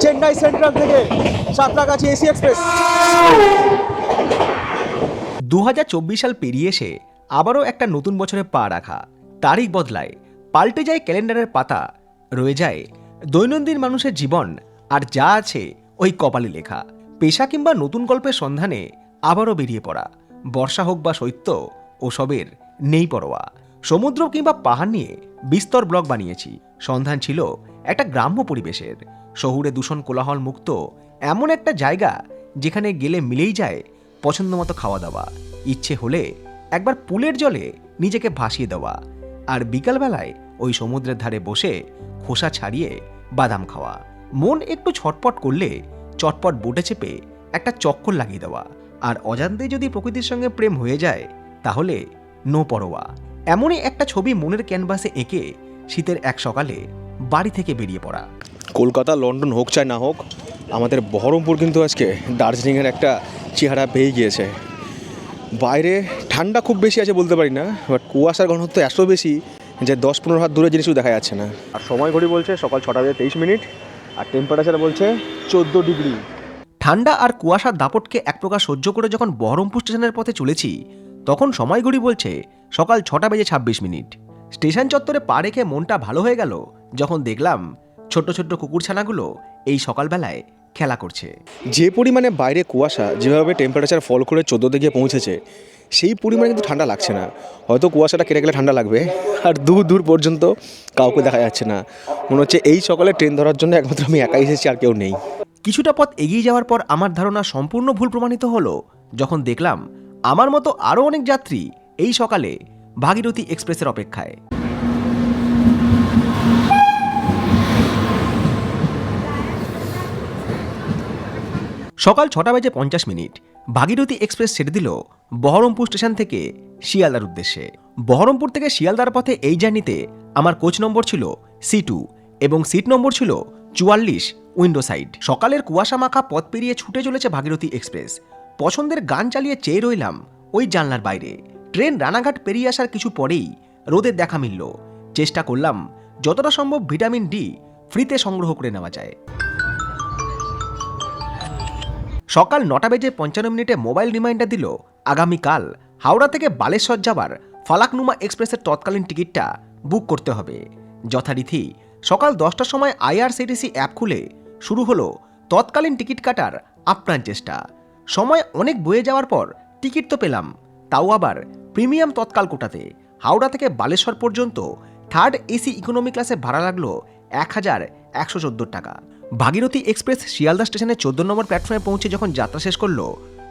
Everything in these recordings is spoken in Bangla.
চেন্নাই সেন্ট্রাল থেকে সাঁতরাগাছি এসি এক্সপ্রেস। দু সাল পেরিয়ে এসে আবারও একটা নতুন বছরে পা রাখা। তারিখ বদলায়, পাল্টে যায় ক্যালেন্ডারের পাতা, রয়ে যায় দৈনন্দিন মানুষের জীবন, আর যা আছে ওই কপালে লেখা। পেশা কিংবা নতুন গল্পের সন্ধানে আবারও বেরিয়ে পড়া। বর্ষা হোক বা শৈত্য, ওসবের নেই পরোয়া। সমুদ্র কিংবা পাহাড় নিয়ে বিস্তর ব্লগ বানিয়েছি। সন্ধান ছিল একটা গ্রাম্য পরিবেশের। শহুরে দূষণ কোলাহল মুক্ত এমন একটা জায়গা যেখানে গেলে মিলেই যায় পছন্দ মতো খাওয়া দাওয়া। ইচ্ছে হলে একবার পুলের জলে নিজেকে ভাসিয়ে দেওয়া আর বিকালবেলায় ওই সমুদ্রের ধারে বসে খোসা ছাড়িয়ে বাদাম খাওয়া। মন একটু ছটপট করলে চটপট বোটে চেপে একটা চক্কর লাগিয়ে দেওয়া আর অজান্তে যদি প্রকৃতির সঙ্গে প্রেম হয়ে যায়, তাহলে নো পরোয়া। এমনই একটা ছবি মনের ক্যানভাসে এঁকে শীতের এক সকালে বাড়ি থেকে বেরিয়ে পড়া। কলকাতা লন্ডন হোক চাই না হোক আমাদের বহরমপুর কিন্তু আজকে দার্জিলিংয়ের একটা চেহারা পেয়ে গিয়েছে। বাইরে ঠান্ডা খুব বেশি আছে বলতে পারি না বাট কুয়াশার ঘনত্ব এত বেশি যে দশ পনেরো হাত দূরে জিনিসও দেখা যাচ্ছে না। আর সময় ঘড়ি বলছে সকাল ছটা বেজে তেইশ মিনিট আর টেম্পারেচার বলছে চোদ্দ ডিগ্রি। ঠান্ডা আর কুয়াশার দাপটকে এক প্রকার সহ্য করে যখন বহরমপুর স্টেশনের পথে চলেছি তখন সময় ঘড়ি বলছে সকাল ছটা বেজে ছাব্বিশ মিনিট। স্টেশন চত্বরে পা রেখে মনটা ভালো হয়ে গেল যখন দেখলাম ছোট্ট ছোট্ট কুকুরছানাগুলো এই সকালবেলায় খেলা করছে। যে পরিমাণে বাইরে কুয়াশা যেভাবে টেম্পারেচার ফল করে চোদ্দোতে দিকে পৌঁছেছে সেই পরিমাণে কিন্তু ঠান্ডা লাগছে না। হয়তো কুয়াশাটা কেটে গেলে ঠান্ডা লাগবে আর দূর দূর পর্যন্ত কাউকে দেখা যাচ্ছে না। মনে হচ্ছে এই সকালে ট্রেন ধরার জন্য একমাত্র আমি একাই এসেছি আর কেউ নেই। কিছুটা পথ এগিয়ে যাওয়ার পর আমার ধারণা সম্পূর্ণ ভুল প্রমাণিত হলো যখন দেখলাম আমার মতো আরও অনেক যাত্রী এই সকালে ভাগীরথী এক্সপ্রেসের অপেক্ষায়। সকাল ছটা বেজে পঞ্চাশ মিনিট ভাগীরথী এক্সপ্রেস ছেড়ে দিল বহরমপুর স্টেশন থেকে শিয়ালদার উদ্দেশ্যে। বহরমপুর থেকে শিয়ালদার পথে এই জার্নিতে আমার কোচ নম্বর ছিল সি টু এবং সিট নম্বর ছিল চুয়াল্লিশ উইন্ডো সাইড। সকালের কুয়াশা মাখা পথ পেরিয়ে ছুটে চলেছে ভাগীরথী এক্সপ্রেস। পছন্দের গান চালিয়ে চেয়ে রইলাম ওই জানলার বাইরে। ট্রেন রানাঘাট পেরিয়ে আসার কিছু পরেই রোদের দেখা মিলল। চেষ্টা করলাম যতটা সম্ভব ভিটামিন ডি ফ্রিতে সংগ্রহ করে নেওয়া যায়। সকাল নটা বেজে পঞ্চান্ন মিনিটে মোবাইল রিমাইন্ডার দিল আগামীকাল হাওড়া থেকে বালেশ্বর যাবার ফালাকনুমা এক্সপ্রেসের তৎকালীন টিকিটটা বুক করতে হবে। যথারীতি সকাল দশটার সময় আইআরসিটিসি অ্যাপ খুলে শুরু হলো তৎকালীন টিকিট কাটার আপ্রাণ চেষ্টা। সময় অনেক বয়ে যাওয়ার পর টিকিট তো পেলাম, তাও আবার প্রিমিয়াম তৎকাল কোটাতে। হাওড়া থেকে বালেশ্বর পর্যন্ত থার্ড এসি ইকোনমি ক্লাসে ভাড়া লাগল এক হাজার একশো চোদ্দ টাকা। ভাগীরথী এক্সপ্রেস শিয়ালদা স্টেশনের চোদ্দ নম্বর প্ল্যাটফর্মে পৌঁছে যখন যাত্রা শেষ করল,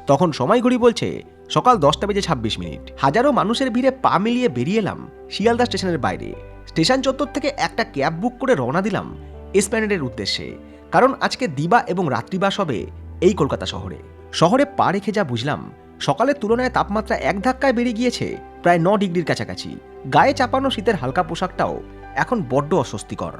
তখন সময় ঘড়ি বলছে, সকাল দশটা বেজে ছাব্বিশ মিনিট। হাজারো মানুষের ভিড়ে পা মিলিয়ে বেরিয়ে এলাম শিয়ালদা স্টেশনের বাইরে। স্টেশন চত্বর থেকে একটা ক্যাব বুক করে রওনা দিলাম এসপ্ল্যানেডের উদ্দেশ্যে, কারণ আজকে দিবা এবং রাত্রিবাস হবে এই কলকাতা শহরে। শহরে পা রেখে যা বুঝলাম, সকালের তুলনায় তাপমাত্রা এক ধাক্কায় বেড়ে গিয়েছে প্রায় ন ডিগ্রির কাছাকাছি। গায়ে চাপানো শীতের হালকা পোশাকটাও এখন বড্ড অস্বস্তিকর।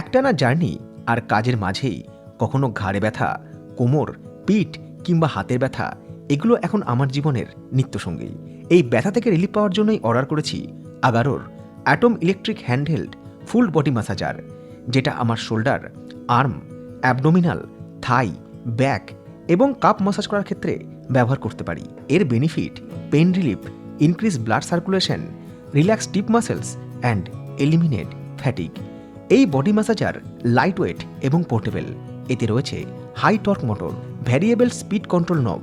একটানা জার্নি আর কাজের মাঝেই কখনো ঘাড়ে ব্যথা, কোমর, পিঠ কিংবা হাতের ব্যথা, এগুলো এখন আমার জীবনের নিত্যসঙ্গী। এই ব্যথা থেকে রিলিফ পাওয়ার জন্যই অর্ডার করেছি আগারোর atom electric handheld full body massager যেটা আমার shoulder arm abdominal thigh back এবং কাপ মাসাজ করার ক্ষেত্রে ব্যবহার করতে পারি। এর benefit pain relief increase blood circulation relax deep muscles and eliminate fatigue এই বডি ম্যাসাজার লাইট ওয়েট এবং পোর্টেবল এতে রয়েছে high torque motor variable speed control knob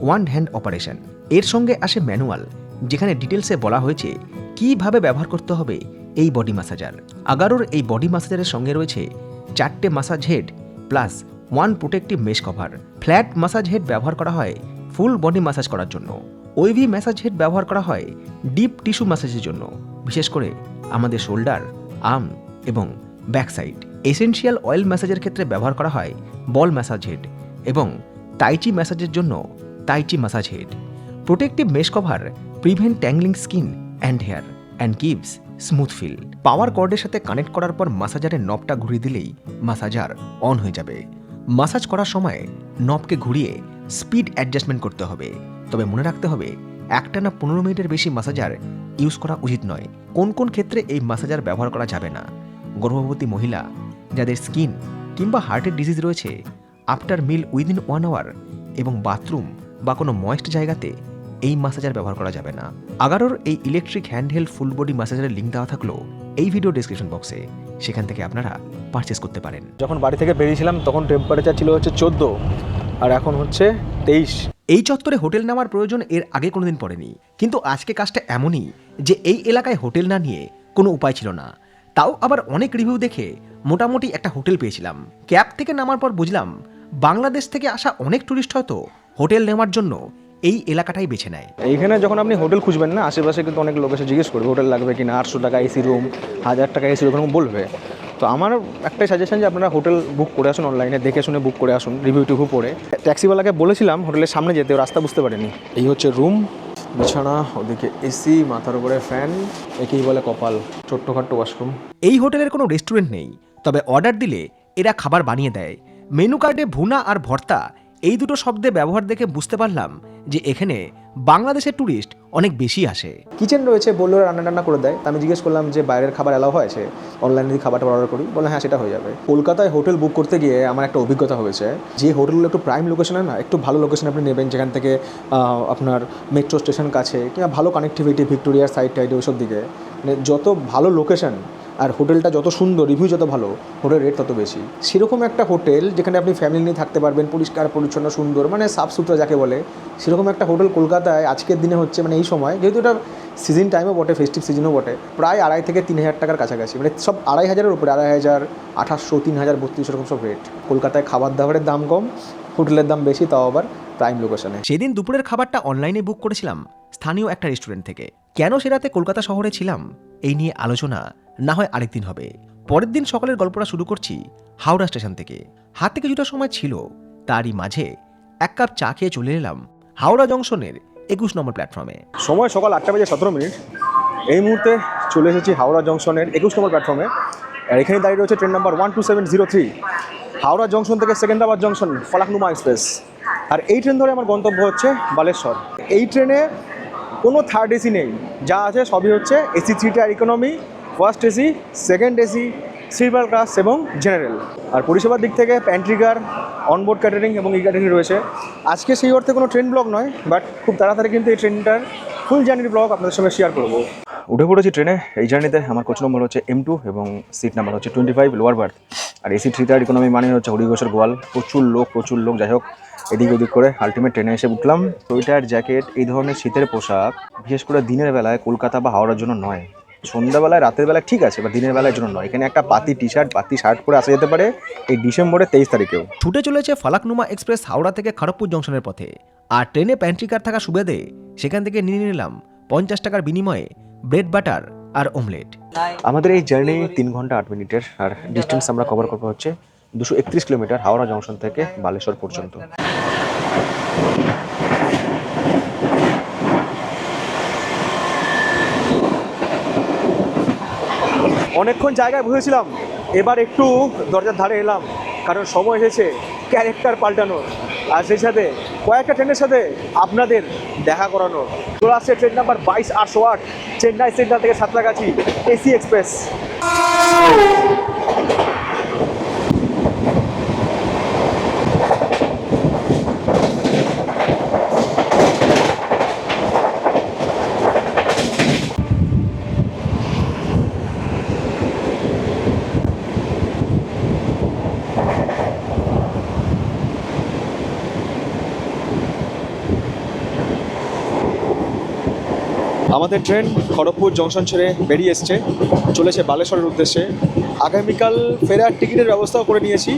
one hand operation এর সঙ্গে আসে ম্যানুয়াল যেখানে ডিটেলসে বলা হয়েছে কীভাবে ব্যবহার করতে হবে এই বডি ম্যাসাজার আগারোর এই বডি ম্যাসাজারের সঙ্গে রয়েছে চারটে massage head plus one protective mesh cover flat massage head ব্যবহার করা হয় ফুল বডি মাসাজ করার জন্য। ওইভি ম্যাসাজ হেড ব্যবহার করা হয় ডিপ টিস্যু ম্যাসাজের জন্য। বিশেষ করে আমাদের শোল্ডার আর্ম এবং ব্যাক সাইড এসেনশিয়াল অয়েল ম্যাসাজের ক্ষেত্রে ব্যবহার করা হয় বল ম্যাসাজ হেড এবং টাইচি ম্যাসাজের জন্য tai chi massage head. Protective mesh cover, prevent tangling skin and hair and gives smooth feel. Power কর্ডের সাথে কানেক্ট করার পর মাসাজারের নবটা ঘুরিয়ে দিলেই মাসাজার অন হয়ে যাবে। মাসাজ করার সময় নবকে ঘুরিয়ে স্পিড অ্যাডজাস্টমেন্ট করতে হবে। তবে মনে রাখতে হবে, একটানা পনেরো মিনিটের বেশি মাসাজার ইউজ করা উচিত নয়। কোন কোন ক্ষেত্রে এই মাসাজার ব্যবহার করা যাবে না? গর্ভবতী মহিলা যাদের স্কিন কিংবা হার্টের ডিজিজ রয়েছে after meal within one hour এবং বাথরুম বা কোনো ময়েস্ট জায়গাতে এই মাসাজার ব্যবহার করা যাবে না। আগারোর এই ইলেকট্রিক হ্যান্ডহেল্ড ফুল বডি মাসাজারের লিঙ্ক দেওয়া থাকল এই ভিডিও ডিসক্রিপশন বক্সে সেখান থেকে আপনারা পারচেস করতে পারেন। যখন বাড়ি থেকে বেরিয়েছিলাম তখন টেম্পারেচার ছিল হচ্ছে চোদ্দ আর এখন হচ্ছে তেইশ। এই চত্বরে হোটেল নেওয়ার প্রয়োজন এর আগে কোনোদিন পড়েনি। কিন্তু আজকে কাজটা এমনই যে এই এলাকায় হোটেল না নিয়ে কোনো উপায় ছিল না। তাও আবার অনেক রিভিউ দেখে মোটামুটি একটা হোটেল পেয়েছিলাম। ক্যাব থেকে নামার পর বুঝলাম, বাংলাদেশ থেকে আসা অনেক ট্যুরিস্ট হয়তো হোটেল নেওয়ার জন্য এই এলাকাটাই বেছে নেয়। এইখানে যখন আপনি হোটেল খুঁজবেন না, আশেপাশে কিন্তু অনেক লোক এসে জিজ্ঞেস করবে, হোটেল লাগবে কিনা, আটশো টাকা এসি রুম হাজার টাকা এসি রুম বলবে। তো আমার একটাই সাজেশন যে আপনারা হোটেল বুক করে আসুন অনলাইনে দেখে শুনে বুক করে আসুন রিভিউ টিভিউ পড়ে। ট্যাক্সিওয়ালাকে বলেছিলাম হোটেলের সামনে যেতে রাস্তা বুঝতে পারেনি। এই হচ্ছে রুম বিছানা ওদিকে এসি মাথার উপরে ফ্যান একেই বলে কপাল ছোট্টখাট্ট ওয়াশরুম এই হোটেলের কোনো রেস্টুরেন্ট নেই তবে অর্ডার দিলে এরা খাবার বানিয়ে দেয়। মেনু কার্ডে ভুনা আর ভর্তা এই দুটো শব্দে ব্যবহার দেখে বুঝতে পারলাম যে এখানে বাংলাদেশের ট্যুরিস্ট অনেক বেশি আসে। কিচেন রয়েছে, বলল রান্না টান্না করে দেয়। আমি জিজ্ঞেস করলাম যে, বাইরের খাবার অ্যালাউ হয়েছে অনলাইনে যদি খাবারটা অর্ডার করি। বলে হ্যাঁ সেটা হয়ে যাবে। কলকাতায় হোটেল বুক করতে গিয়ে আমার একটা অভিজ্ঞতা হয়েছে। যে হোটেলগুলো একটু প্রাইম লোকেশনে না, একটু ভালো লোকেশন আপনি নেবেন। যেখান থেকে আপনার মেট্রো স্টেশন কাছে, কিংবা ভালো কানেক্টিভিটি ভিক্টোরিয়ার সাইড টাইড ওইসব দিকে। মানে যত ভালো লোকেশন আর হোটেলটা যত সুন্দর রিভিউ যত ভালো হোটেল রেট তত বেশি। সেরকম একটা হোটেল যেখানে আপনি ফ্যামিলি নিয়ে থাকতে পারবেন, পরিষ্কার, পরিচ্ছন্ন, সুন্দর মানে সাফ সুতরা যাকে বলে, সেরকম একটা হোটেল কলকাতায় আজকের দিনে হচ্ছে মানে এই সময়, যেহেতু এটা সিজন টাইমও বটে ফেস্টিভ সিজনও বটে, প্রায় আড়াই থেকে তিন হাজার টাকার কাছাকাছি মানে সব আড়াই হাজারের উপরে, আড়াই হাজার, আঠাশশো, তিন হাজার, বত্রিশ, এরকম সব রেট কলকাতায় খাবার দাবারের দাম কম, হোটেলের দাম বেশি, তাও আবার প্রাইম লোকেশনে সেদিন দুপুরের খাবারটা অনলাইনে বুক করেছিলাম, স্থানীয় একটা রেস্টুরেন্ট থেকে। কেন সে রাতে কলকাতা শহরে ছিলাম? এই নিয়ে আলোচনা। না হয় আরেকদিন হবে। পরের দিন সকালের গল্পটা শুরু করছি হাওড়া স্টেশন থেকে। হাতে কিছুটা সময় ছিল, তারই মাঝে এক কাপ চা খেয়ে চলে এলাম হাওড়া জংশনের একুশ নম্বর প্ল্যাটফর্মে সময় সকাল আটটা বাজে সতেরো মিনিট। এই মুহূর্তে চলে এসেছি হাওড়া জংশনের একুশ নম্বর প্ল্যাটফর্মে আর এখানে দাঁড়িয়ে রয়েছে train number one two seven zero three Howrah junction থেকে সেকেন্দ্রাবাদ জংশন, ফলাকনুমা এক্সপ্রেস আর এই ট্রেন ধরে আমার গন্তব্য হচ্ছে বালেশ্বর। এই ট্রেনে কোনো থার্ড এসি নেই। যা আছে সবই হচ্ছে AC three tier economy first AC second AC sleeper class এবং জেনারেল আর পরিষেবার দিক থেকে প্যান্ট্রিকার অনবোর্ড ক্যাটারিং এবং ই ক্যাটারিং রয়েছে। আজকে সেই অর্থে কোনো ট্রেন ব্লগ নয় বাট খুব তাড়াতাড়ি কিন্তু এই ট্রেনটার ফুল জার্নির ব্লগ আপনাদের সঙ্গে শেয়ার করব। উঠে পড়েছি ট্রেনে এই জার্নিতে আমার কোচ নম্বর হচ্ছে এম টু এবং সিট নাম্বার হচ্ছে টোয়েন্টি ফাইভ লোয়ার বার্থ আর এসি থ্রি টায়ার ইকোনমি মানে হচ্ছে হরিঘোষের গোয়াল। প্রচুর লোক প্রচুর লোক, যাই হোক, এদিক ওদিক করে আলটিমেট ট্রেনে এসে উঠলাম। সোয়েটার জ্যাকেট এই ধরনের শীতের পোশাক, বিশেষ করে দিনের বেলায় কলকাতা বা হাওড়ার জন্য নয়। সন্ধ্যাবেলায় রাতের বেলায় ঠিক আছে বা দিনের বেলার জন্য নয়। এখানে একটা পাতি টি শার্ট পাতি শার্ট পরে আসা যেতে পারে এই ডিসেম্বরের তেইশ তারিখেও। ছুটে চলেছে ফালাকনুমা এক্সপ্রেস হাওড়া থেকে খড়গপুর জংশনের পথে। আর ট্রেনে প্যান্ট্রি কার থাকা সুবিধে সেখান থেকে নিয়ে নিলাম পঞ্চাশ টাকার বিনিময়ে ব্রেড বাটার আর অমলেট আমাদের এই জার্নি তিন ঘণ্টা আট মিনিটের আর ডিস্টেন্স আমরা কভার করব হচ্ছে দুশো একত্রিশ কিলোমিটার হাওড়া জংশন থেকে বালেশ্বর পর্যন্ত। অনেকক্ষণ জায়গায় বসেছিলাম। এবার একটু দরজার ধারে এলাম, কারণ সময় এসেছে ক্যারেক্টার পাল্টানোর। আর সেই সাথে কয়েকটা ট্রেনের সাথে আপনাদের দেখা করানোর। চলে আসছে ট্রেন নাম্বার বাইশ আটশো আট, চেন্নাই সেন্ট্রাল থেকে সাতলাগাছি এসি এক্সপ্রেস। আমাদের ট্রেন খড়গপুর জংশন ছেড়ে বেরিয়ে এসছে, চলেছে বালেশ্বরের উদ্দেশ্যে। আগামীকাল ফেরার টিকিটের ব্যবস্থাও করে নিয়েছি।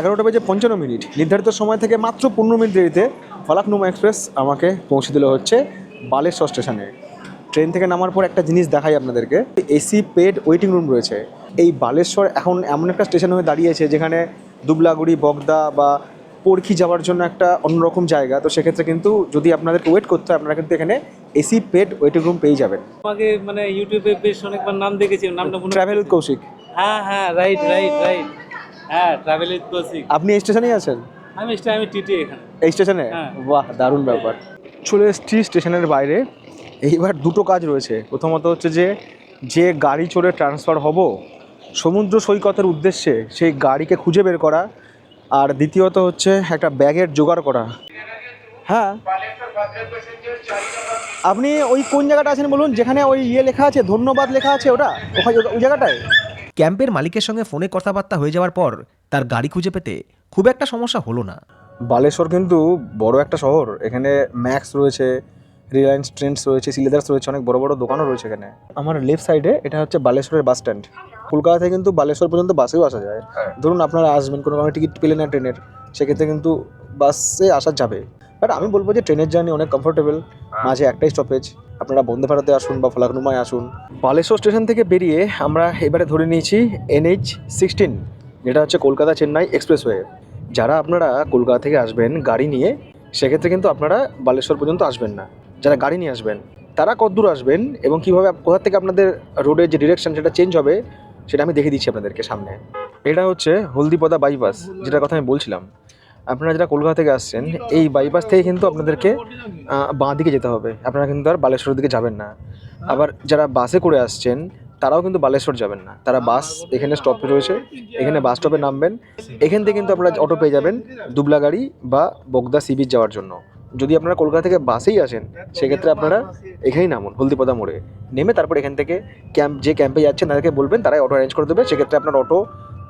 এগারোটা বেজে পঞ্চান্ন মিনিট। নির্ধারিত সময় থেকে মাত্র পনেরো মিনিট দেরিতে ফলাকনুমা এক্সপ্রেস আমাকে পৌঁছে দিল হচ্ছে বালেশ্বর স্টেশনে। ট্রেন থেকে নামার পর একটা জিনিস দেখাই আপনাদেরকে। এসি পেড ওয়েটিং রুম রয়েছে। এই বালেশ্বর এখন এমন একটা স্টেশন হয়ে দাঁড়িয়েছে যেখানে দুবলাগুড়ি বগদা বা পরখি যাওয়ার জন্য একটা অন্যরকম জায়গা। তো সেক্ষেত্রে কিন্তু যদি আপনাদেরকে ওয়েট করতে হয় আপনারা কিন্তু এখানে এসি পেড ওয়েটিং রুম পেয়ে যাবেন। আমাকে মানে ইউটিউবে বেশ অনেকবার নাম দেখেছি নামটা ট্রাভেল কৌশিক হ্যাঁ হ্যাঁ রাইট রাইট রাইট হ্যাঁ ট্রাভেল উইথ কৌশিক আপনি এই স্টেশনেই আছেন? আমি আমি টিটি এখানে। এই স্টেশনে হ্যাঁ। বাহ দারুণ ব্যাপার। চলে এসছি স্টেশনের বাইরে। এইবার দুটো কাজ রয়েছে। প্রথমত হচ্ছে যে যে গাড়ি চড়ে ট্রান্সফার হব সমুদ্র সৈকতের উদ্দেশ্যে সেই গাড়িকে খুঁজে বের করা আর দ্বিতীয়ত হচ্ছে একটা ব্যাগের জোগাড় করা। হ্যাঁ আপনি ওই কোন জায়গাটা আছেন বলুন? যেখানে ওই ইয়ে লেখা আছে ধন্যবাদ লেখা আছে ওটা? ওখানে ওই জায়গাটায়? ক্যাম্পের মালিকের সঙ্গে ফোনে কথাবার্তা হয়ে যাওয়ার পর তার গাড়ি খুঁজে পেতে খুব একটা সমস্যা হলো না। বালেশ্বর কিন্তু বড় একটা শহর এখানে ম্যাক্স রয়েছে রিলায়েন্স ট্রেন্ডস রয়েছে সিলেদার্স রয়েছে অনেক বড় বড় দোকানও রয়েছে এখানে। আমার লেফট সাইডে এটা হচ্ছে বালেশ্বরের বাস স্ট্যান্ড কলকাতা থেকে কিন্তু বালেশ্বর পর্যন্ত বাসেও আসা যায়। ধরুন আপনারা আসবেন কোনো কারণে টিকিট পেলেন না ট্রেনের সেক্ষেত্রে কিন্তু বাসে আসা যাবে। বাট আমি বলব যে ট্রেনের জার্নি অনেক কমফোর্টেবল মাঝে একটাই স্টপেজ আপনারা বন্দে ভারতে আসুন বা ফলাকনুমায় আসুন। বালেশ্বর স্টেশন থেকে বেরিয়ে আমরা এবারে ধরে নিয়েছি এনএইচ সিক্সটিন যেটা হচ্ছে কলকাতা চেন্নাই এক্সপ্রেসওয়ে যারা আপনারা কলকাতা থেকে আসবেন গাড়ি নিয়ে সেক্ষেত্রে কিন্তু আপনারা বালেশ্বর পর্যন্ত আসবেন না। যারা গাড়ি নিয়ে আসবেন, তারা কতদূর আসবেন এবং কীভাবে কোথা থেকে আপনাদের রোডের যে ডিরেকশন সেটা চেঞ্জ হবে, সেটা আমি দেখে দিচ্ছি আপনাদেরকে সামনে। এটা হচ্ছে হলদিপদা বাইপাস যেটার কথা আমি বলছিলাম। আপনারা যারা কলকাতা থেকে আসছেন, এই বাইপাস থেকে কিন্তু আপনাদেরকে বাঁ দিকে যেতে হবে। আপনারা কিন্তু আর বালেশ্বরের দিকে যাবেন না। আবার যারা বাসে করে আসছেন, তারাও কিন্তু বালেশ্বর যাবেন না। তারা বাস এখানে স্টপে রয়েছে, এখানে বাস স্টপে নামবেন। এখান থেকে কিন্তু আপনারা অটো পেয়ে যাবেন দুবলাগাড়ি বা বগদা সি বিচ যাওয়ার জন্য। যদি আপনারা কলকাতা থেকে বাসেই আসেন সেক্ষেত্রে আপনারা এখানেই নামুন হলদিপদা মোড়ে। নেমে তারপর এখান থেকে ক্যাম্প যে ক্যাম্পে যাচ্ছেন তাদেরকে বলবেন তারাই অটো অ্যারেঞ্জ করে দেবে সেক্ষেত্রে আপনার অটো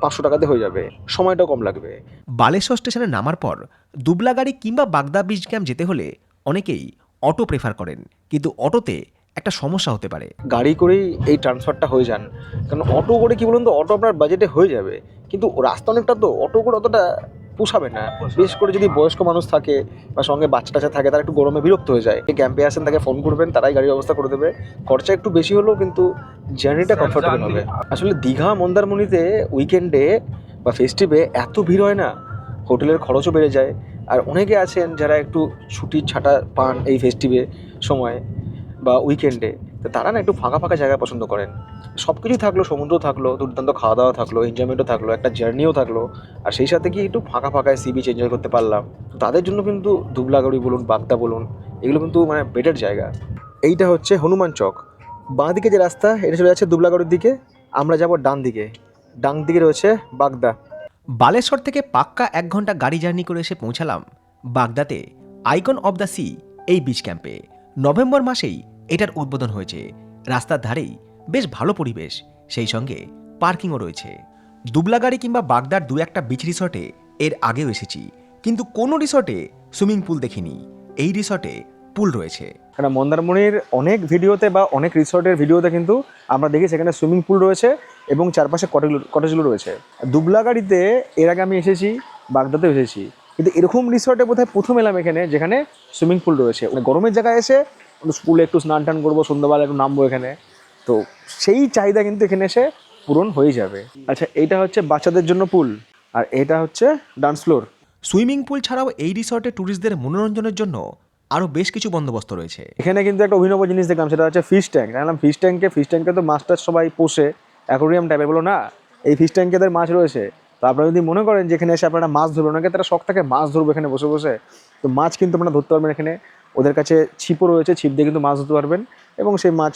পাঁচশো টাকাতে হয়ে যাবে। সময়টাও কম লাগবে। বালেশ্বর স্টেশনে নামার পর দুবলাগাড়ি কিংবা বাগদা বিচ ক্যাম্প যেতে হলে অনেকেই অটো প্রেফার করেন। কিন্তু অটোতে একটা সমস্যা হতে পারে। গাড়ি করেই এই ট্রান্সফারটা হয়ে যান। কারণ অটো করে কি বলুন তো অটো আপনার বাজেটে হয়ে যাবে। কিন্তু রাস্তা অনেকটা তো অটো করে অতটা পোষাবে না। বিশেষ করে যদি বয়স্ক মানুষ থাকে বা সঙ্গে বাচ্চা টাচ্চা থাকে তারা একটু গরমে বিরক্ত হয়ে যায়। ক্যাম্পে আসেন তাকে ফোন করবেন তারাই গাড়ির ব্যবস্থা করে দেবে। খরচা একটু বেশি হলেও কিন্তু জার্নিটা কমফোর্টেবল হবে। আসলে দীঘা মন্দারমণিতে উইকেন্ডে বা ফেস্টিভে এত ভিড় হয় না। হোটেলের খরচও বেড়ে যায়। আর অনেকে আছেন যারা একটু ছুটির ছাটা পান এই ফেস্টিভে সময় বা উইকেন্ডে তারা না একটু ফাঁকা ফাঁকা জায়গা পছন্দ করেন। সব কিছুই থাকল, সমুদ্র থাকল, দুর্দান্ত খাওয়া দাওয়া থাকল এনজয়মেন্টও থাকল, একটা জার্নিও থাকল। আর সেই সাথে কি একটু ফাঁকা ফাঁকায় সি বিচ এনজয় করতে পারলাম। তাদের জন্য কিন্তু দুবলাগড়ি বলুন, বাগদা বলুন, এগুলো কিন্তু মানে বেটার জায়গা। এইটা হচ্ছে হনুমান চক। বাঁ দিকে যে রাস্তা, এটা চলে যাচ্ছে দুবলাগড়ির দিকে। আমরা যাব ডান দিকে। ডান দিকে রয়েছে বাগদা। বালেশ্বর থেকে পাক্কা এক ঘণ্টা গাড়ি জার্নি করে এসে পৌঁছালাম বাগদাতে। আইকন অব দ্য সি এই বিচ ক্যাম্পে নভেম্বর মাসেই এটার উদ্বোধন হয়েছে। রাস্তার ধারেই বেশ ভালো পরিবেশ, সেই সঙ্গে পার্কিংও রয়েছে। দুবলাগাড়ি কিংবা বাগদার দু একটা বিচ রিসর্টে এর আগেও এসেছি, কিন্তু কোনো রিসর্টে সুইমিং পুল দেখিনি। এই রিসর্টে পুল রয়েছে। কারণ মন্দারমণির অনেক ভিডিওতে বা অনেক রিসর্টের ভিডিওতে কিন্তু আমরা দেখি সেখানে সুইমিং পুল রয়েছে এবং চারপাশে কটেজগুলো কটেজগুলো রয়েছে। দুবলাগাড়িতে এর আগে আমি এসেছি, বাগদাতেও এসেছি। কিন্তু এরকম রিসর্টে বোধহয় প্রথম এলাম এখানে যেখানে সুইমিং পুল রয়েছে। গরমের জায়গায় এসে স্কুলে একটু স্নান টান করব সন্ধ্যাবেলা একটু নামবো এখানে। তো সেই চাহিদা কিন্তু এখানে এসে পূরণ হয়ে যাবে। আচ্ছা এইটা হচ্ছে বাচ্চাদের জন্য পুল আর এটা হচ্ছে ডান্স ফ্লোর সুইমিং পুল ছাড়াও এই রিসর্টে ট্যুরিস্টদের মনোরঞ্জনের জন্য আরও বেশ কিছু বন্দোবস্ত রয়েছে। এখানে কিন্তু একটা অভিনব জিনিস দেখলাম সেটা হচ্ছে ফিশ ট্যাঙ্ক জানলাম ফিশ ট্যাঙ্কে ফিশ ট্যাঙ্কে তো মাছটার সবাই পোষে অ্যাকোরিয়াম টাইপের বলো না এই ফিশ ট্যাঙ্কে তাদের মাছ রয়েছে। তো আপনারা যদি মনে করেন যে এখানে এসে আপনারা মাছ ধরবেন অনেকে তারা শখ থাকে মাছ ধরবো এখানে বসে বসে। তো মাছ কিন্তু আপনারা ধরতে পারবেন এখানে। ওদের কাছে ছিপও রয়েছে, ছিপ দিয়ে কিন্তু মাছ ধরতে পারবেন এবং সেই মাছ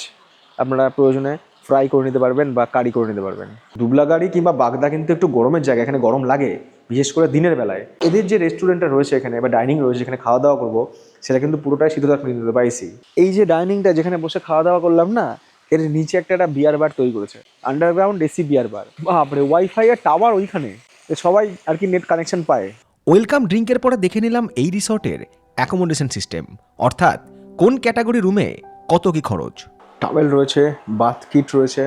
আপনারা প্রয়োজনে ফ্রাই করে নিতে পারবেন বা কারি করে নিতে পারবেন। দুবলাগাড়ি কিংবা বাগদা কিন্তু একটু গরমের জায়গা, এখানে গরম লাগে, বিশেষ করে দিনের বেলায়। এদের যে রেস্টুরেন্টটা রয়েছে এখানে বা ডাইনিং রয়েছে, যেখানে খাওয়া দাওয়া করব, সেটা কিন্তু পুরোটাই শীততাপ নিতে এসি এই যে ডাইনিংটা যেখানে বসে খাওয়া দাওয়া করলাম না, এর নিচে একটা একটা বিয়ার বার তৈরি করেছে। আন্ডারগ্রাউন্ড এসি বিয়ার বার বাপরে ওয়াইফাই আর টাওয়ার ওইখানে। সবাই আর কি নেট কানেকশন পায়। ওয়েলকাম ড্রিঙ্কের পরে দেখে নিলাম এই রিসর্টের অ্যাকোমোডেশন সিস্টেম অর্থাৎ কোন ক্যাটাগরি রুমে কত কি খরচ? টাওয়েল রয়েছে বাথ কিট রয়েছে,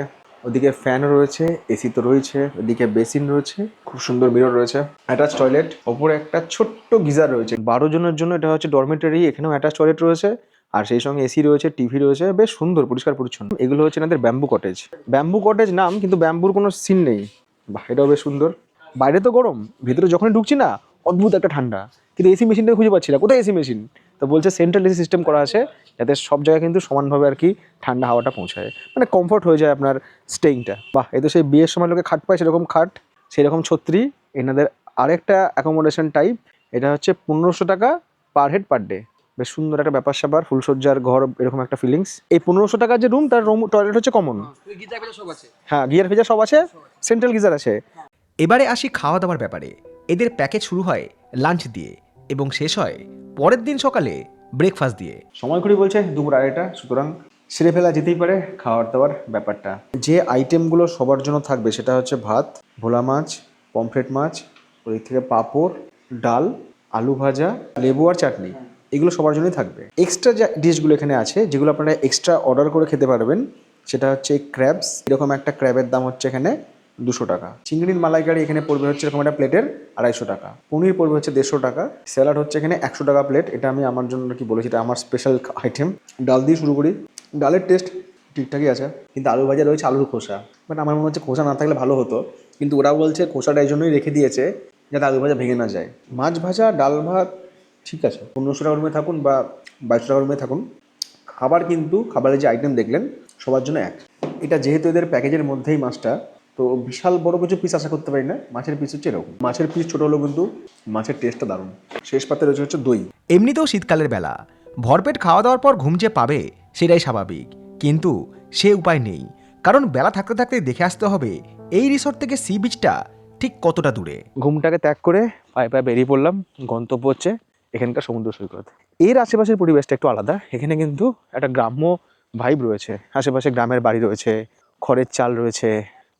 ওদিকে ফ্যান রয়েছে এসি তো রয়েছে, ওদিকে বেসিন রয়েছে, খুব সুন্দর মিরর রয়েছে অ্যাটাচ টয়লেট ওপরে একটা ছোট্ট গিজার রয়েছে। বারো জনের জন্য এটা হচ্ছে ডরমেটরি এখানেও অ্যাটাচ টয়লেট রয়েছে, আর সেই সঙ্গে এসি রয়েছে টিভি রয়েছে, বেশ সুন্দর, পরিষ্কার, পরিচ্ছন্ন। এগুলো হচ্ছে এনাদের ব্যাম্বু কটেজ ব্যাম্বু কটেজ নাম, কিন্তু ব্যাম্বুর কোনো সিন নেই। এটাও বেশ সুন্দর। বাইরে তো গরম, ভেতরে যখনই ঢুকছি না, অদ্ভুত একটা ঠান্ডা। কিন্তু এসি মেশিনটা খুঁজে পাচ্ছি না। কোথায় এসি মেশিন তো বলছে সেন্ট্রাল এসি সিস্টেম করা আছে যাতে সব জায়গায় কিন্তু সমানভাবে আর কি ঠান্ডা হাওয়াটা পৌঁছায়। মানে কমফর্ট হয়ে যায় আপনার স্টেইংটা বাহ এই তো সেই বিয়ের সময় লোকে খাট পায় সেরকম খাট সেরকম ছত্রি এনাদের আরেকটা অ্যাকোমোডেশন টাইপ এটা হচ্ছে পনেরোশো টাকা পার হেড পার ডে বেশ সুন্দর একটা ব্যাপার স্যাপার ফুলসজ্জার ঘর এরকম একটা ফিলিংস এই পনেরোশো টাকার যে রুম তার রুম টয়লেট হচ্ছে কমন হ্যাঁ গিয়ার ফিজার সব আছে। সেন্ট্রাল গিজার আছে এবারে আসি খাওয়া দাওয়ার ব্যাপারে। এদের প্যাকেজ শুরু হয় লাঞ্চ দিয়ে। এবং শেষ হয় পরের দিন সকালে ব্রেকফাস্ট দিয়ে। সময় করি বলছে দুপুর আড়াইটা, সুতরাং সেরে ফেলা যেতেই পারে খাওয়ার দাওয়ার ব্যাপারটা। যে আইটেমগুলো সবার জন্য থাকবে সেটা হচ্ছে ভাত, ভোলা মাছ পমফ্রেট মাছ, ওই থেকে পাঁপড়, ডাল, আলু ভাজা, লেবু আর চাটনি, এগুলো সবার জন্যই থাকবে। এক্সট্রা যে ডিশগুলো এখানে আছে, যেগুলো আপনারা এক্সট্রা অর্ডার করে খেতে পারবেন, সেটা হচ্ছে ক্র্যাবস এরকম একটা ক্র্যাবের দাম হচ্ছে এখানে দুশো টাকা। চিংড়ির মালাইকারি এখানে পড়বে হচ্ছে এরকম একটা প্লেটের আড়াইশো টাকা। পনির পড়বে হচ্ছে দেড়শো টাকা। স্যালাড হচ্ছে এখানে একশো টাকা প্লেট। এটা আমি আমার জন্য কি বলেছি, এটা আমার স্পেশাল আইটেম ডাল দিয়ে শুরু করি। ডালের টেস্ট ঠিকঠাকই আছে, কিন্তু আলু ভাজা রয়েছে আলুর খোসা। বাট আমার মনে হচ্ছে খোসা না থাকলে ভালো হতো। কিন্তু ওরা বলছে খোসাটা এই জন্যই রেখে দিয়েছে, যাতে আলু ভাজা ভেঙে না যায়। মাছ ভাজা, ডাল ভাত, ঠিক আছে। পনেরোশো টাকার রুমে থাকুন বা বাইশশো টাকার রুমে থাকুন। খাবার কিন্তু, খাবারের যে আইটেম দেখলেন, সবার জন্য এক। এটা যেহেতু এদের প্যাকেজের মধ্যেই মাছটা তো বিশাল বড় কিছু পিস আশা করতে পারি না। মাছের পিস হচ্ছে এরকম। মাছের পিস ছোট হলেও কিন্তু মাছের টেস্টটা দারুণ। শেষ পাতে রয়েছে হচ্ছে দই। এমনিতেও শীতকালের বেলা ভরপেট খাওয়া দাওয়ার পর ঘুম যে পাবে সেটাই স্বাভাবিক। কিন্তু সে উপায় নেই। কারণ বেলা থাকতে থাকতে দেখে আসতে হবে এই রিসোর্ট থেকে সি বিচটা ঠিক কতটা দূরে। ঘুমটাকে ত্যাগ করে পায়ে পায়ে বেরিয়ে পড়লাম। গন্তব্য হচ্ছে এখানকার সমুদ্র সৈকত। এর আশেপাশের পরিবেশটা একটু আলাদা। এখানে কিন্তু একটা গ্রাম্য ভাইব রয়েছে। আশেপাশে গ্রামের বাড়ি রয়েছে খড়ের চাল রয়েছে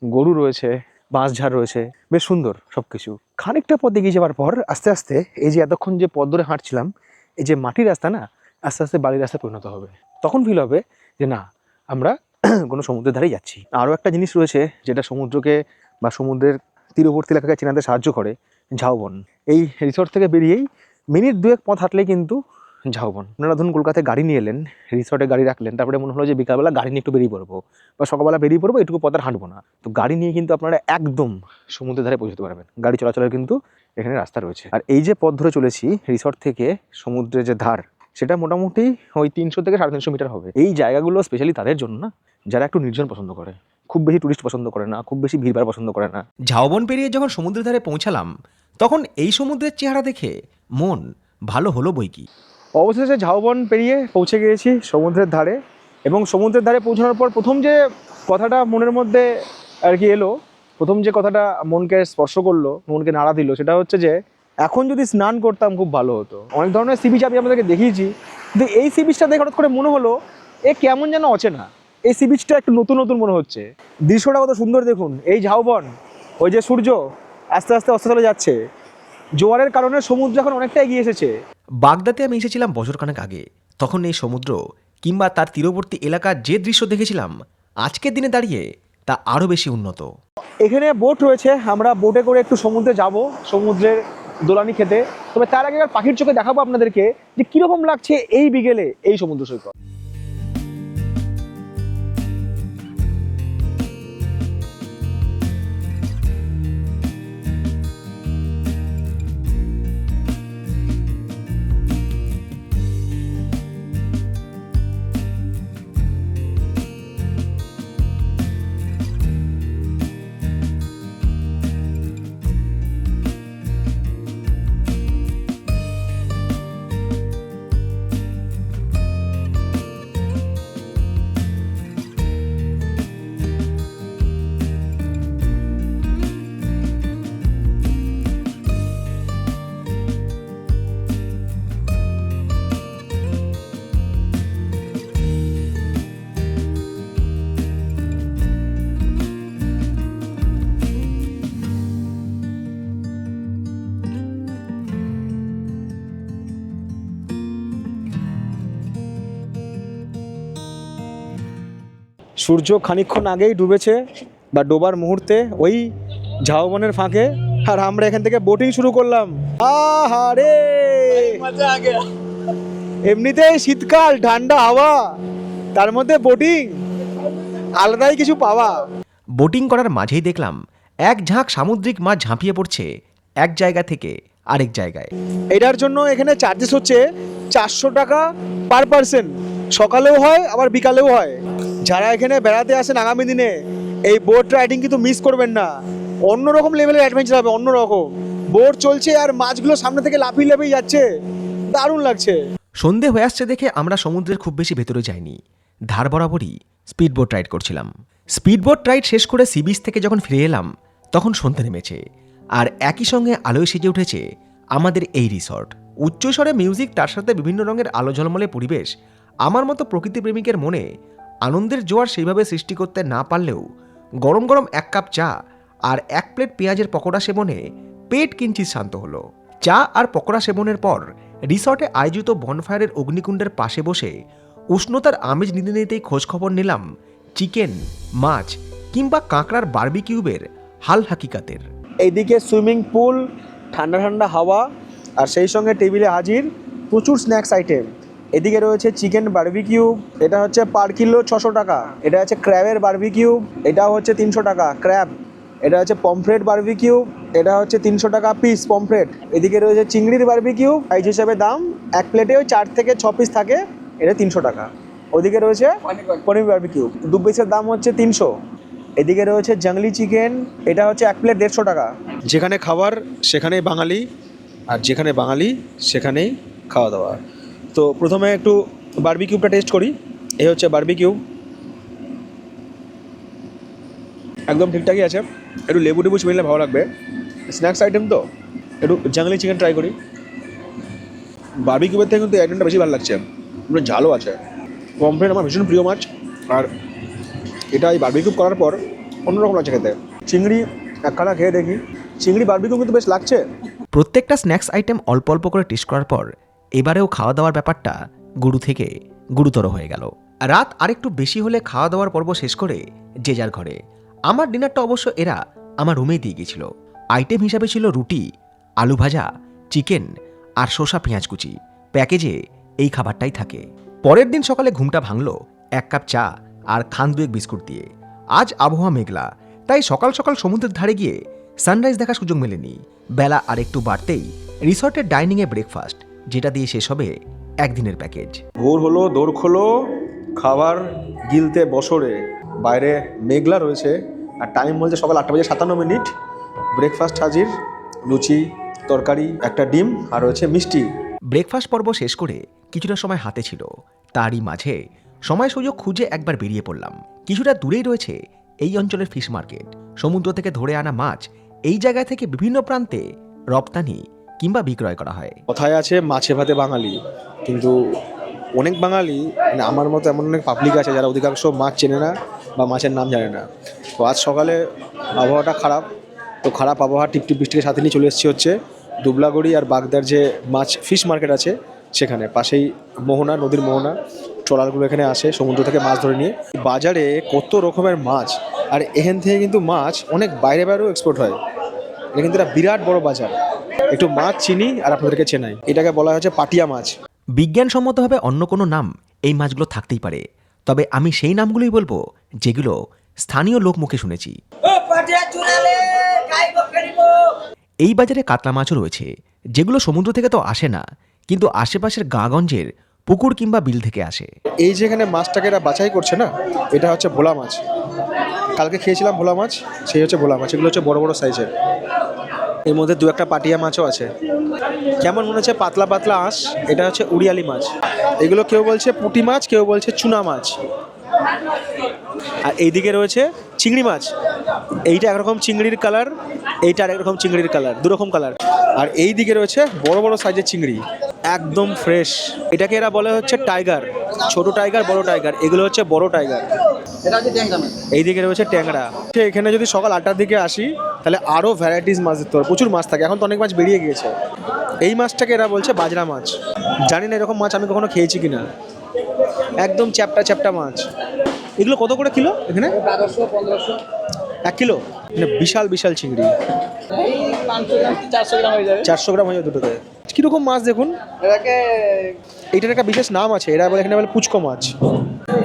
গরু রয়েছে বাঁশঝাড় রয়েছে, বেশ সুন্দর সব কিছু খানিকটা পথ এগিয়ে যাওয়ার পর আস্তে আস্তে এই যে এতক্ষণ যে পথ ধরে হাঁটছিলাম, এই যে মাটির রাস্তা না, আস্তে আস্তে বাড়ির রাস্তায় পরিণত হবে। তখন ফিল হবে যে না, আমরা কোনো সমুদ্রের ধারেই যাচ্ছি। আরও একটা জিনিস রয়েছে যেটা সমুদ্রকে বা সমুদ্রের তীরবর্তী এলাকাকে চেনাতে সাহায্য করে, ঝাউবন। এই রিসোর্ট থেকে বেরিয়েই মিনিট দুয়েক পথ হাঁটলেই কিন্তু ঝাউবন আপনারা ধরুন কলকাতায় গাড়ি নিয়ে এলেন রিসর্টে গাড়ি রাখলেন, তারপরে মনে হলো যে বিকালবেলা গাড়ি নিয়ে একটু বেরিয়ে পড়ব, বা সকালবেলা বেরিয়ে পড়ব, এটুকু পথ হাঁটবো না। তো গাড়ি নিয়ে কিন্তু আপনারা একদম সমুদ্রের ধারে পৌঁছতে পারবেন। গাড়ি চলাচলের কিন্তু এখানে রাস্তা রয়েছে। আর এই যে পথ ধরে চলেছি রিসর্ট থেকে সমুদ্রের যে ধার, সেটা মোটামুটি ওই তিনশো থেকে সাড়ে তিনশো মিটার হবে। এই জায়গাগুলো স্পেশালি তাদের জন্য না, যারা একটু নির্জন পছন্দ করে। খুব বেশি টুরিস্ট পছন্দ করে না, খুব বেশি ভিড়ভাড় পছন্দ করে না। ঝাউবন পেরিয়ে যখন সমুদ্রের ধারে পৌঁছালাম, তখন এই সমুদ্রের চেহারা দেখে মন ভালো হলো বই কি। অবশেষে ঝাউবন পেরিয়ে পৌঁছে গিয়েছি সমুদ্রের ধারে এবং সমুদ্রের ধারে পৌঁছানোর পর প্রথম যে কথাটা মনের মধ্যে আর কি এলো, প্রথম যে কথাটা মনকে স্পর্শ করল, মনকে নাড়া দিল, সেটা হচ্ছে যে এখন যদি স্নান করতাম খুব ভালো হতো। অনেক ধরনের সি বিচ আমি আপনাদেরকে দেখিয়েছি, কিন্তু এই সি বিচটা দেখে হঠাৎ করে মনে হলো এ কেমন যেন অচেনা। এই সি বিচটা একটু নতুন নতুন মনে হচ্ছে। দৃশ্যটা কত সুন্দর দেখুন, এই ঝাউবন, ওই যে সূর্য আস্তে আস্তে অস্ত চলে যাচ্ছে। জোয়ারের কারণে সমুদ্র এখন অনেকটা এগিয়ে এসেছে। বাগদাতে আমি এসেছিলাম বছরখানেক আগে। তখন এই সমুদ্র কিংবা তার তীরবর্তী এলাকার যে দৃশ্য দেখেছিলাম, আজকের দিনে দাঁড়িয়ে তা আরও বেশি উন্নত। এখানে বোট রয়েছে, আমরা বোটে করে একটু সমুদ্রে যাব, সমুদ্রের দোলানি খেতে। তবে তার আগে পাখির চোখে দেখাবো আপনাদেরকে যে কীরকম লাগছে এই বিকেলে এই সমুদ্র সৈকত। সূর্য খানিকক্ষণ আগেই ডুবেছে বা ডোবার মুহূর্তে ওই ঝাউবনের ফাঁকে। আর আমরা এখান থেকে বোটিং শুরু করলাম। আহারে! এমনিতেই শীতকাল ঠান্ডা হাওয়া তার মধ্যে বোটিং আলাদাই কিছু পাওয়া। বোটিং করার মাঝেই দেখলাম এক ঝাঁক সামুদ্রিক মাছ ঝাঁপিয়ে পড়ছে এক জায়গা থেকে আরেক জায়গায়। এটার জন্য এখানে চার্জেস হচ্ছে চারশো টাকা পার পার্সন সকালেও হয়, আবার বিকালেও হয়। যারা এখানে বেড়াতে আসেন আগামী দিনে, এই বোট রাইডিং কিন্তু মিস করবেন না। অন্যরকম লেভেলের অ্যাডভেঞ্চার হবে, অন্যরকম। বোট চলছে আর মাছগুলো সামনে থেকে লাফিয়ে লাফিয়ে যাচ্ছে। দারুণ লাগছে। সন্ধে হয়ে আসছে দেখে আমরা সমুদ্রের খুব বেশি ভেতরে যাইনি। ধার বরাবরই স্পিডবোট রাইড করছিলাম। স্পিডবোট রাইড শেষ করে সি বিচ থেকে যখন ফিরে এলাম, তখন সন্ধে নেমেছে। আর একই সঙ্গে আলোয় সেজে উঠেছে আমাদের এই রিসর্ট উচ্চস্বরে মিউজিক তার সাথে বিভিন্ন রঙের আলো ঝলমলে পরিবেশ আমার মতো প্রকৃতি প্রেমিকের মনে আনন্দের জোয়ার সেইভাবে সৃষ্টি করতে না পারলেও গরম গরম এক কাপ চা আর এক প্লেট পেঁয়াজের পকোড়া সেবনে পেট কিঞ্চিত শান্ত হলো। চা আর পকোড়া সেবনের পর রিসর্টে আয়োজিত বনফায়ারের অগ্নিকুণ্ডের পাশে বসে উষ্ণতার আমেজ নিতে নিতেই খোঁজখবর নিলাম চিকেন, মাছ কিংবা কাঁকড়ার বার্বিকিউবের হাল হাকিকাতের। এইদিকে সুইমিং পুল, ঠান্ডা ঠান্ডা হাওয়া আর সেই সঙ্গে টেবিলে হাজির প্রচুর স্ন্যাক্স আইটেম। এদিকে রয়েছে চিকেন বারবিকিউ, এটা হচ্ছে পার কিলো ছশো টাকা। এটা হচ্ছে ক্র্যাবের বারবিকিউ এটা হচ্ছে তিনশো টাকা, ক্র্যাব। এটা হচ্ছে পমফ্রেট বারবিকিউ, এটা হচ্ছে তিনশো টাকা পিস পমফ্রেট। এদিকে রয়েছে চিংড়ির বারবিকিউ সাইজ হিসাবে দাম, এক প্লেটে ওই চার থেকে ছ পিস থাকে, এটা তিনশো টাকা। ওদিকে রয়েছে পনির বারবিকিউ, দু পিসের দাম হচ্ছে তিনশো। এদিকে রয়েছে জাংলি চিকেন, এটা হচ্ছে এক প্লেট দেড়শো টাকা। যেখানে খাবার সেখানেই বাঙালি, আর যেখানে বাঙালি, সেখানেই খাওয়া দাওয়া। তো প্রথমে একটু বারবিকিউবটা টেস্ট করি। এই হচ্ছে বারবিকিউব একদম ঠিকঠাকই আছে। একটু লেবু টেবু চিবিলে ভালো লাগবে। স্ন্যাক্স আইটেম তো? একটু জাংলি চিকেন ট্রাই করি। বারবিকিউবের থেকে কিন্তু আইটেমটা বেশি ভালো লাগছে। পুরো ঝালও আছে। পমফ্রেট আমার ভীষণ প্রিয় মাছ। আর এটা এই বারবিকিউ করার পর অন্যরকম লাগছে খেতে। চিংড়ি একখানা খেয়ে দেখি। চিংড়ি বারবিকিউ কিন্তু বেশ লাগছে। প্রত্যেকটা স্ন্যাক্স আইটেম অল্প অল্প করে টেস্ট করার পর এবারেও খাওয়া দাওয়ার ব্যাপারটা গুরু থেকে গুরুতর হয়ে গেল। রাত আরেকটু বেশি হলে খাওয়া দাওয়ার পর্ব শেষ করে যে যার ঘরে। আমার ডিনারটা অবশ্য এরা আমার রুমেই দিয়ে গেছিল আইটেম হিসাবে ছিল রুটি, আলু ভাজা চিকেন আর শসা পেঁয়াজ কুচি। প্যাকেজে এই খাবারটাই থাকে। পরের দিন সকালে ঘুমটা ভাঙল, এক কাপ চা আর খান দুয়েক বিস্কুট দিয়ে। আজ আবহাওয়া মেঘলা, তাই সকাল সকাল সমুদ্রের ধারে গিয়ে সানরাইজ দেখার সুযোগ মেলেনি। বেলা আর একটু বাড়তেই রিসর্টের ডাইনিংয়ে ব্রেকফাস্ট যেটা দিয়ে শেষ হবে একদিনের প্যাকেজ। ভোর হলো দৌড় খোলো খাবার গিলতে বসরে। বাইরে মেঘলা রয়েছে আর টাইম বলছে সকাল আটটা বাজে সাতান্ন মিনিট। ব্রেকফাস্ট হাজির লুচি তরকারি একটা ডিম আর রয়েছে মিষ্টি। ব্রেকফাস্ট পর্ব শেষ করে কিছুটা সময় হাতে ছিল। তারই মাঝে সময় সুযোগ খুঁজে একবার বেরিয়ে পড়লাম। কিছুটা দূরেই রয়েছে এই অঞ্চলের ফিশ মার্কেট। সমুদ্র থেকে ধরে আনা মাছ এই জায়গা থেকে বিভিন্ন প্রান্তে রপ্তানি কিংবা বিক্রয় করা হয়। কথায় আছে, মাছে ভাতে বাঙালি। কিন্তু অনেক বাঙালি মানে আমার মতো এমন অনেক পাবলিক আছে যারা অধিকাংশ মাছ চেনে না বা মাছের নাম জানে না। তো আজ সকালে আবহাওয়াটা খারাপ। তো খারাপ আবহাওয়া টিপ টিপ বৃষ্টিকে সাথে নিয়ে চলে এসেছি হচ্ছে দুবলাগড়ি আর বাগদার যে মাছ ফিশ মার্কেট আছে সেখানে। পাশেই মোহনা, নদীর মোহনা। ট্রলারগুলো এখানে আসে, সমুদ্র থেকে মাছ ধরে নিয়ে। বাজারে কত রকমের মাছ। আর এখান থেকে কিন্তু মাছ অনেক বাইরে বাইরেও এক্সপোর্ট হয়। এটা কিন্তু একটা বিরাট বড় বাজার। একটু মাছ চিনি আর আপনাদেরকে চেনাই। এটাকে বলা হচ্ছে পাটিয়া মাছ। বিজ্ঞানসম্মতভাবে অন্য কোনো নাম এই মাছগুলো থাকতেই পারে। তবে আমি সেই নামগুলোই বলব যেগুলো স্থানীয় লোক মুখে শুনেছি। এই বাজারে কাতলা মাছও রয়েছে যেগুলো সমুদ্র থেকে তো আসে না কিন্তু আশেপাশের গাঁগঞ্জের পুকুর কিংবা বিল থেকে আসে। এই যেখানে মাছটাকে এরা বাছাই করছে না এটা হচ্ছে ভোলা মাছ। কালকে খেয়েছিলাম ভোলা মাছ সেই হচ্ছে ভোলা মাছ এগুলো হচ্ছে বড় বড় সাইজের। এর মধ্যে দু একটা পাটিয়া মাছও আছে। কেমন মনে হচ্ছে পাতলা পাতলা আঁশ? এটা হচ্ছে উড়িয়ালি মাছ। এগুলো কেউ বলছে পুটি মাছ, কেউ বলছে চুনা মাছ। আর এইদিকে রয়েছে চিংড়ি মাছ। এইটা একরকম চিংড়ির কালার এইটা আরেক রকম চিংড়ির কালার দুরকম কালার আর এই দিকে রয়েছে বড় বড় সাইজের চিংড়ি। একদম ফ্রেশ এটাকে এরা বলে হচ্ছে টাইগার ছোট টাইগার বড় টাইগার এগুলো হচ্ছে বড় টাইগার এইদিকে রয়েছে ট্যাংরা। এখানে যদি সকাল আটটার দিকে আসি তাহলে আরও ভ্যারাইটিস মাছ দেখতে পারো প্রচুর মাছ থাকে। এখন তো অনেক মাছ বেরিয়ে গিয়েছে। এই মাছটাকে এরা বলছে বাজরা মাছ। জানি না এরকম মাছ আমি কখনো খেয়েছি কিনা। একদম চ্যাপটা চ্যাপটা মাছ। এগুলো কত করে কিলো এখানে? এক কিলো? মানে বিশাল বিশাল চিংড়ি। চারশো গ্রাম হয়ে যাবে। চারশো গ্রাম হয়ে যাবে দুটোতে। কীরকম মাছ দেখুন? এটাকে এইটার একটা বিশেষ নাম আছে এরা বলে এখানে বলে পুচকো মাছ।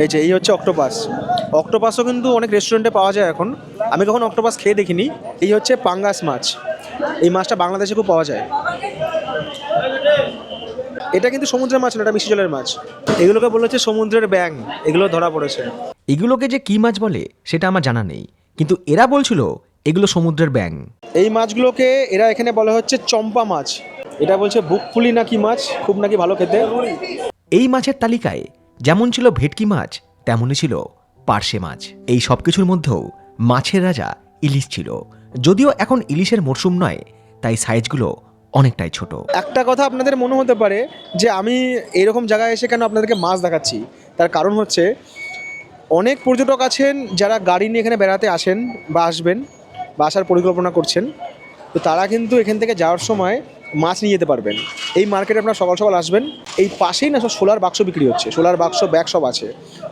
এই যে এই হচ্ছে অক্টোপাস। অক্টোপাসও কিন্তু অনেক রেস্টুরেন্টে পাওয়া যায় এখন। আমি কখনো অক্টোপাস খেয়ে দেখিনি। এই হচ্ছে পাঙ্গাস মাছ। এই মাছটা বাংলাদেশে খুব পাওয়া যায়। এটা কিন্তু সমুদ্রের মাছ না এটা মিষ্টি জলের মাছ। এগুলোকে বলা হচ্ছে সমুদ্রের ব্যাং এগুলো ধরা পড়েছে। এগুলোকে যে কী মাছ বলে সেটা আমার জানা নেই। কিন্তু এরা বলছিল এগুলো সমুদ্রের ব্যাং এই মাছগুলোকে এরা এখানে বলা হচ্ছে চম্পা মাছ। এটা বলছে বুকফুলি নাকি মাছ খুব নাকি ভালো খেতে। এই মাছের তালিকায় যেমন ছিল ভেটকি মাছ তেমনই ছিল পার্শে মাছ। এই সব কিছুর মধ্যেও মাছের রাজা ইলিশ ছিল। যদিও এখন ইলিশের মরশুম নয় তাই সাইজগুলো অনেকটাই ছোট। একটা কথা আপনাদের মনে হতে পারে যে আমি এরকম জায়গায় এসে কেন আপনাদেরকে মাছ দেখাচ্ছি? তার কারণ হচ্ছে অনেক পর্যটক আছেন যারা গাড়ি নিয়ে এখানে বেড়াতে আসেন বা আসবেন বা আসার পরিকল্পনা করছেন। তো তারা কিন্তু এখান থেকে যাওয়ার সময় মাছ নিয়ে যেতে পারবেন। এই মার্কেটে আপনারা সকাল সকাল আসবেন। এই পাশেই না সব সোলার বাক্স বিক্রি হচ্ছে। সোলার বাক্স, ব্যাগ সব আছে।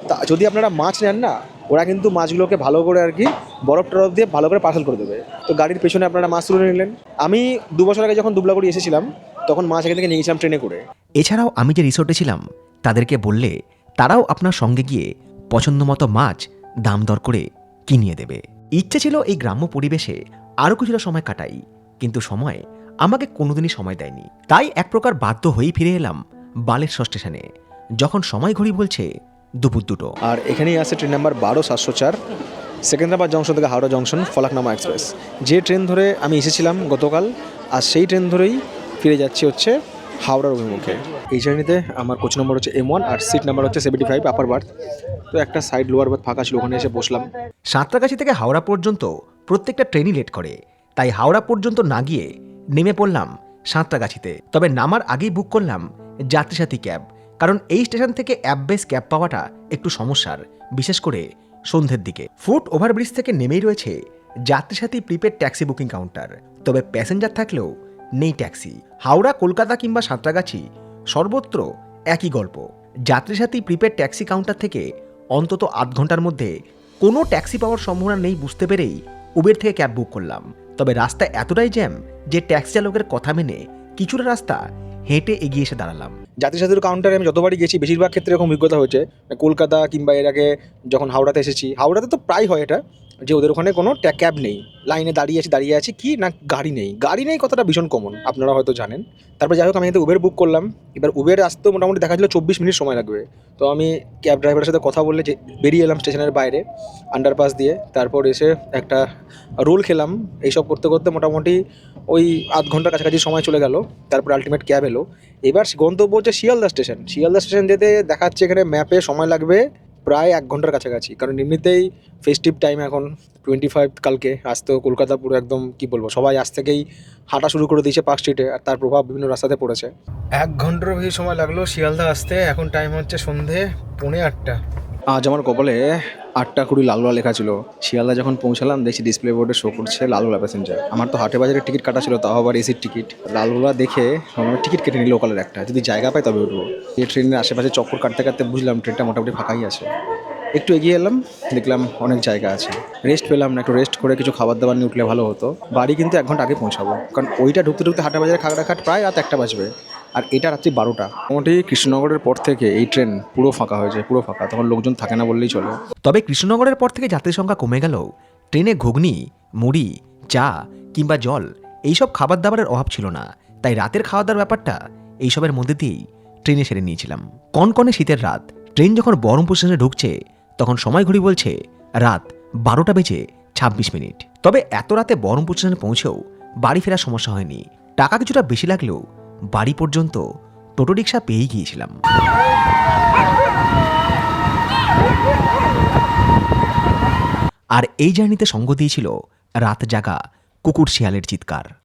তা যদি আপনারা মাছ নেন না, ওরা কিন্তু মাছগুলোকে ভালো করে আর কি বরফ টরফ দিয়ে ভালো করে পার্সেল করে দেবে। তো গাড়ির পেছনে আপনারা মাছ তুলে নিলেন। আমি দু বছর আগে যখন দুবলাগুড়ি এসেছিলাম, তখন মাছ এখান থেকে নিয়ে গেছিলাম ট্রেনে করে। এছাড়াও আমি যে রিসোর্টে ছিলাম, তাদেরকে বললে তারাও আপনার সঙ্গে গিয়ে পছন্দ মতো মাছ দাম দর করে কিনিয়ে দেবে। ইচ্ছে ছিল এই গ্রাম্য পরিবেশে আরও কিছুটা সময় কাটাই, কিন্তু সময় আমাকে কোনোদিনই সময় দেয়নি। তাই এক প্রকার বাধ্য হয়েই ফিরে এলাম বালেশ্বর স্টেশনে যখন সময় ঘড়ি বলছে দুপুর দুটো। আর এখানেই আছে ট্রেন নাম্বার বারো সাতশো চার সেকেন্দ্রাবাদ জংশন থেকে হাওড়া জংশন ফলাকনামা এক্সপ্রেস। যে ট্রেন ধরে আমি এসেছিলাম গতকাল আর সেই ট্রেন ধরেই ফিরে যাচ্ছি হচ্ছে হাওড়ার অভিমুখে। এই জার্নিতে আমার কোচ নম্বর হচ্ছে এম ওয়ান আর সিট নাম্বার হচ্ছে সেভেন্টি ফাইভ আপার বার্থ তো একটা সাইড লোয়ার বার্থ ফাঁকা ছিল ওখানে এসে বসলাম। সাঁতরাগাছি থেকে হাওড়া পর্যন্ত প্রত্যেকটা ট্রেনই লেট করে। তাই হাওড়া পর্যন্ত না গিয়ে নেমে পড়লাম সাঁতরাগাছিতে তবে নামার আগেই বুক করলাম যাত্রীসাথী ক্যাব, কারণ এই স্টেশন থেকে অ্যাপ বেস ক্যাব পাওয়াটা একটু সমস্যার, বিশেষ করে সন্ধ্যের দিকে। ফুট ওভারব্রিজ থেকে নেমেই রয়েছে Yatri Sathi prepaid taxi booking counter তবে প্যাসেঞ্জার থাকলেও নেই ট্যাক্সি হাওড়া, কলকাতা কিংবা সাঁতরাগাছি সর্বত্র একই গল্প। যাত্রীসাথী প্রিপেড ট্যাক্সি কাউন্টার থেকে অন্তত আধ ঘণ্টার মধ্যে কোনো ট্যাক্সি পাওয়ার সম্ভাবনা নেই বুঝতে পেরেই উবের থেকে ক্যাব বুক করলাম। তবে রাস্তা এতটাই জ্যাম যে ট্যাক্সি চালকের কথা মেনে কিছুটা রাস্তা হেঁটে এগিয়ে এসে দাঁড়ালাম। জাতিসাধুর কাউন্টারে আমি যতবারই গেছি, বেশিরভাগ ক্ষেত্রে এরকম অভিজ্ঞতা হয়েছে। কলকাতা কিংবা এর আগে যখন হাওড়াতে এসেছি, হাওড়াতে তো প্রায় হয় এটা। যে ওদের ওখানে কোনো ক্যাব নেই। লাইনে দাঁড়িয়ে আছি দাঁড়িয়ে আছি কি না গাড়ি নেই। গাড়ি নেই কথাটা ভীষণ কমন আপনারা হয়তো জানেন। তারপর যাই হোক, আমি এতে উবের বুক করলাম। এবার উবের আসতেও মোটামুটি দেখা যাচ্ছিল চব্বিশ মিনিট সময় লাগবে। তো আমি ক্যাব ড্রাইভারের সাথে কথা বললে যে বেরিয়ে এলাম স্টেশনের বাইরে আন্ডারপাস দিয়ে। তারপর এসে একটা রোল খেলাম। এইসব করতে করতে মোটামুটি ওই আধ ঘণ্টার কাছাকাছি সময় চলে গেল। তারপর আলটিমেট ক্যাব এলো। এবার গন্তব্য হচ্ছে শিয়ালদা স্টেশন। শিয়ালদা স্টেশন যেতে দেখাচ্ছে এখানে ম্যাপে সময় লাগবে প্রায় এক ঘণ্টার কাছাকাছি। কারণ এমনিতেই ফেস্টিভ টাইম এখন টোয়েন্টি ফাইভ কালকে, আজ তো কলকাতা পুরো একদম কি বলব, সবাই আজ থেকেই হাঁটা শুরু করে দিয়েছে পার্ক স্ট্রিটে আর তার প্রভাব বিভিন্ন রাস্তাতে পড়েছে। এক ঘণ্টার বেশি সময় লাগল শিয়ালদা আসতে, এখন টাইম হচ্ছে সন্ধে পৌনে আটটা। আজ আমার কপালে আটটা কুড়ি লালুলা লেখা ছিল। শিয়ালদা যখন পৌঁছালাম, দেখছি ডিসপ্লে বোর্ডে শো করছে লালুলা প্যাসেঞ্জার আমার তো হাটে বাজারে টিকিট কাটা ছিল, তাও আবার এসির টিকিট লালুলা দেখে আমার টিকিট কেটে নিই লোকালের একটা। যদি জায়গা পাই তবে উঠবো। এই ট্রেনের আশেপাশে চক্কর কাটতে কাটতে বুঝলাম ট্রেনটা মোটামুটি ফাঁকাই আছে। একটু এগিয়ে এলাম, দেখলাম অনেক জায়গা আছে। রেস্ট পেলাম না, একটু রেস্ট করে কিছু খাবার দাবার নিয়ে উঠলে ভালো হতো। বাড়ি কিন্তু এক ঘণ্টা আগে পৌঁছাবো। কারণ ওইটা ঢুকতে ঢুকতে হাটা বাজারে খাগড়াঘাট প্রায় রাত একটা বাজবে। আর এটা রাত্রি বারোটা। মোটামুটি কৃষ্ণনগরের পর থেকে এই ট্রেন পুরো ফাঁকা হয়ে যায়, পুরো ফাঁকা। তখন লোকজন থাকে না বললেই চলে। তবে কৃষ্ণনগরের পর থেকে যাত্রীর সংখ্যা কমে গেল। ট্রেনে ঘুগনি, মুড়ি, চা কিংবা জল, এইসব খাবার দাবারের অভাব ছিল না। তাই রাতের খাওয়া দাওয়ার ব্যাপারটা এইসবের মধ্যে দিয়েই ট্রেনে সেরে নিয়েছিলাম। কনকনে শীতের রাত, ট্রেন যখন বহরমপুর স্টেশনে ঢুকছে, তখন সময় ঘড়ি বলছে রাত বারোটা বেজে ছাব্বিশ মিনিট। তবে এত রাতে বহরমপুর স্টেশনে পৌঁছেও বাড়ি ফেরার সমস্যা হয়নি। টাকা কিছুটা বেশি লাগলেও বাড়ি পর্যন্ত টোটো রিক্সা পেয়েই গিয়েছিলাম। আর এই জার্নিতে সঙ্গ দিয়েছিল রাত জাগা কুকুর শিয়ালের চিৎকার।